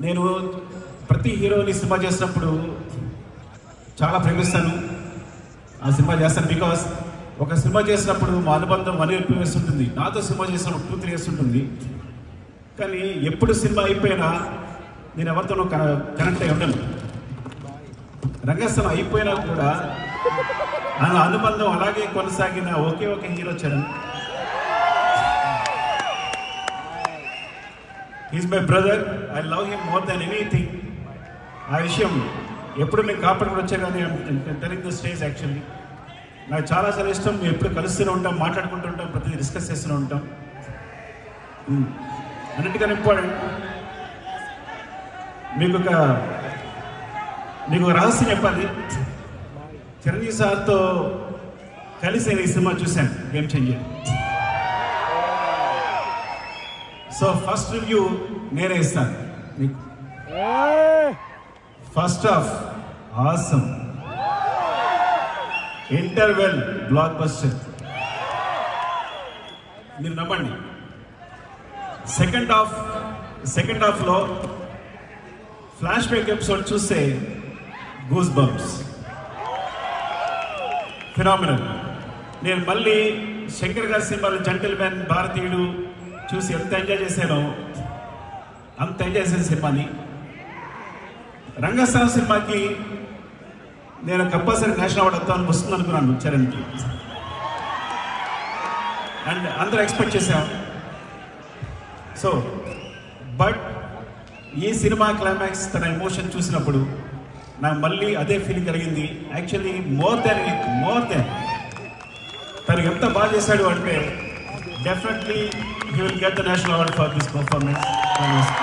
నేను ప్రతి హీరోని సినిమా చేసినప్పుడు చాలా ప్రేమిస్తాను. ఆ సినిమా చేస్తాను బికాస్ ఒక సినిమా చేసినప్పుడు మా అనుబంధం వన్ ఇయర్ టూ ఉంటుంది. నాతో సినిమా చేసినప్పుడు టూ త్రీ ఇయర్స్ ఉంటుంది. కానీ ఎప్పుడు సినిమా అయిపోయినా నేను ఎవరితోనూ క- కనెక్ట్ అయి ఉండను. రంగస్థలం అయిపోయినా కూడా ఆ అనుబంధం అలాగే కొనసాగిన ఒకే ఒక hero Charan. Is my brother I love him more than anything ఆ విషయం ఎప్పుడు మేము కాపాడుకుని వచ్చా కానీ టెలింగ్ ద స్టేజ్ యాక్చువల్లీ. నాకు చాలా చాలా ఇష్టం. మేము ఎప్పుడు కలుస్తూనే ఉంటాం మాట్లాడుకుంటూ ఉంటాం ప్రతిదీ డిస్కస్ చేస్తూనే ఉంటాం. అన్నిటికన్నా ఇంపార్టెంట్. మీకు ఒక మీకు రహస్యం చెప్పాలి. చిరంజీవి సార్తో కలిసి నేను ఈ సినిమా చూశాను. Game changer so first review నేనే ఇస్తాను. మీకు first half awesome. Interval blockbuster మీరు నమ్మండి. సెకండ్ హాఫ్ సెకండ్ హాఫ్లో ఫ్లాష్ బ్యాక్ ఎపిసోడ్ చూస్తే గూస్ బంప్స్ ఫినామినల్. నేను మళ్ళీ శంకర్ గారి సినిమాలు జంటల్ మ్యాన్ భారతీయుడు చూసి ఎంత ఎంజాయ్ చేశానో అంత ఎంజాయ్ చేసిన సినిమాని. రంగస్థలం సినిమాకి నేను కంపల్సరీ నేషనల్ అవార్డు వస్తాను వస్తుంది అనుకున్నాను చరణ్కి. అండ్ అందరూ ఎక్స్పెక్ట్ చేశాం. సో బట్ ఈ సినిమా క్లైమాక్స్ తన ఎమోషన్ చూసినప్పుడు నాకు మళ్ళీ అదే ఫీలింగ్ కలిగింది. Actually more than more than. తను ఎంత బాగా చేశాడు అంటే definitely You will get the national award for this performance.